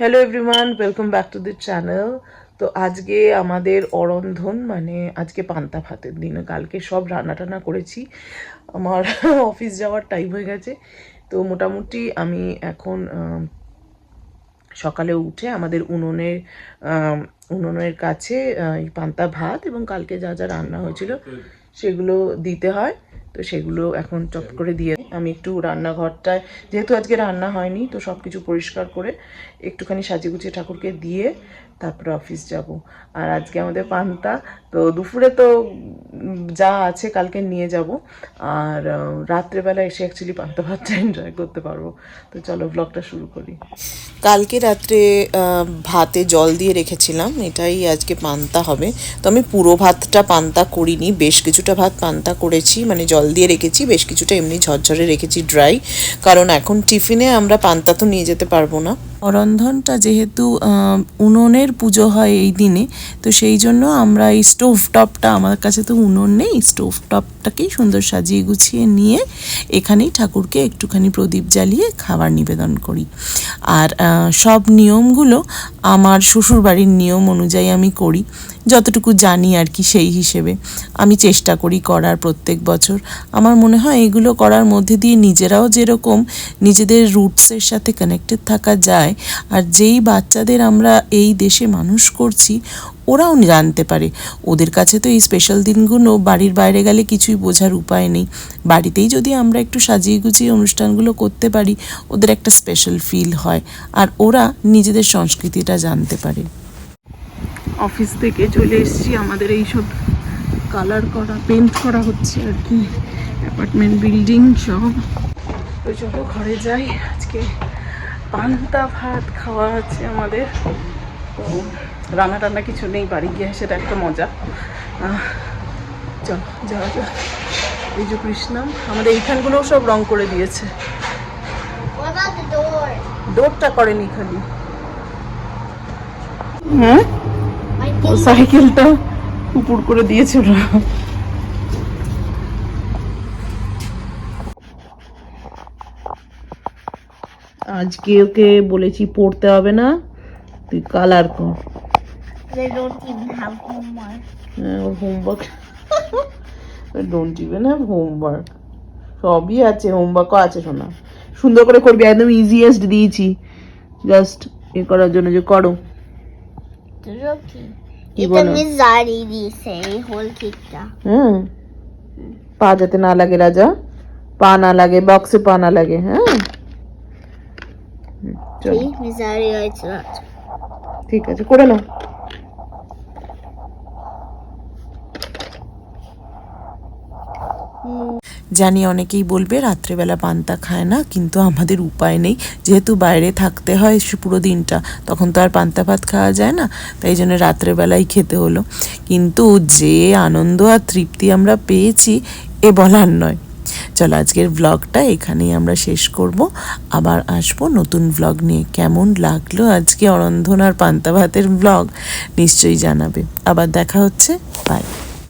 Hello everyone welcome back to the channel তো আজকে আমাদের অরন্ধন মানে আজকে পান্তা ভাতের দিন। কালকে সব রান্না টান্না করেছি। আমার অফিস যাওয়ার টাইম হয়ে গেছে। তো মোটামুটি আমি এখন সকালে উঠে আমাদের উনুনের উনুনের কাছে পান্তা ভাত এবং কালকে যা যা রান্না হয়েছিল সেগুলো দিতে হয়। তো সেগুলো এখন চট করে দিয়ে আমি একটু রান্নাঘরটায় যেহেতু আজকে রান্না হয়নি তো সব কিছু পরিষ্কার করে একটুখানি সাজিয়ে গুছিয়ে ঠাকুরকে দিয়ে তারপরে অফিস যাব। আর আজকে আমাদের পান্তা তো দুপুরে তো যা আছে কালকে নিয়ে যাব। আর রাত্রেবেলা এসে অ্যাকচুয়ালি পান্তা ভাতটা এনজয় করতে পারব। তো চলো ব্লগটা শুরু করি। কালকে রাত্রে ভাতে জল দিয়ে রেখেছিলাম এটাই আজকে পান্তা হবে। তো আমি পুরো ভাতটা পান্তা করিনি বেশ কিছুটা ভাত পান্তা করেছি মানে জল দিয়ে রেখেছি, বেশ কিছুটা এমনি ঝরঝরে রেখেছি ড্রাই কারণ এখন টিফিনে আমরা পান্তা তো নিয়ে যেতে পারব না। অরন্ধনটা যেহেতু উনুনের পুজো হয় এই দিনে, তো সেই জন্য আমরা এই স্টোভ টপটা আমার কাছে তো উনুন নেই স্টোভ টপটাকেই সুন্দর সাজিয়ে গুছিয়ে নিয়ে এখানেই ঠাকুরকে একটুখানি প্রদীপ জ্বালিয়ে খাবার নিবেদন করি। আর সব নিয়মগুলো আমার শ্বশুরবাড়ির নিয়ম অনুযায়ী আমি করি। যতটুকু জানি আর কি সেই হিসেবে। আমি চেষ্টা করি করার প্রত্যেক বছর। আমার মনে হয় এগুলো করার মধ্যে দিয়ে নিজেরাও যেরকম নিজেদের রুটসের সাথে কানেক্টেড থাকা যায়, আর যেই বাচ্চাদের আমরা এই দেশে মানুষ করছি, ওরাও জানতে পারে। ওদের কাছে তো এই স্পেশাল দিনগুলো বাড়ির বাইরে গেলে কিছুই বোঝার উপায় নেই। বাড়িতেই যদি আমরা একটু সাজিয়ে গুছিয়ে অনুষ্ঠানগুলো করতে পারি, ওদের একটা স্পেশাল ফিল হয়। আর ওরা নিজেদের সংস্কৃতিটা জানতে পারে। অফিস থেকে চলে এসেছি। আমাদের এই সব কালার করা পেন্ট করা হচ্ছে আর কি। অ্যাপার্টমেন্ট বিল্ডিং সব। তো চলো ঘরে যাই। আজকে পান্তা ভাত খাওয়া আছে আমাদের। তো রান্না টান্না কিছু নেই বাড়ি গিয়ে সেটা একটা মজা। চলো যাওয়া যাক। এই যে কৃষ্ণাম আমাদের এইখানগুলোও সব রং করে দিয়েছে? ডোরটা করেনি খালি। হ্যাঁ. সাইকেলটা উপর করে দিয়েছে ওরা আজকে ওকে বলেছি পড়তে হবে না তুই কালার কর। হ্যাঁ homework don't even have homework সবই আছে হোমওয়ার্কও আছে শোনা। সুন্দর করে করবি একদম ইজিয়েস্ট দিয়েছি। জাস্ট এ করার জন্য যে করো. কি Ito বলো Mizari dice, whole kita. হ্যাঁ পা যাতে না লাগে রাজা পা না লাগে বক্সে পা না লাগে হ্যাঁ হুম, চলো See, Mizari writes that. ঠিক আছে করে নাও জানি অনেকেই বলবে, রাত্রেবেলা পান্তা খায় না, কিন্তু আমাদের উপায় নেই। যেহেতু বাইরে থাকতে হয় পুরো দিনটা, তখন তো আর পান্তা ভাত খাওয়া যায় না, তাই জন্য রাত্রেবেলাই খেতে হলো। কিন্তু যে আনন্দ আর তৃপ্তি আমরা পেয়েছি, এ বলার নয়। চলো আজকের ব্লগটা এখানেই আমরা শেষ করব। আবার আসব নতুন ব্লগ নিয়ে। কেমন লাগল আজকে অরন্ধন আর পান্তা ভাতের ব্লগ নিশ্চয়ই জানাবে। আবার দেখা হচ্ছে। বাই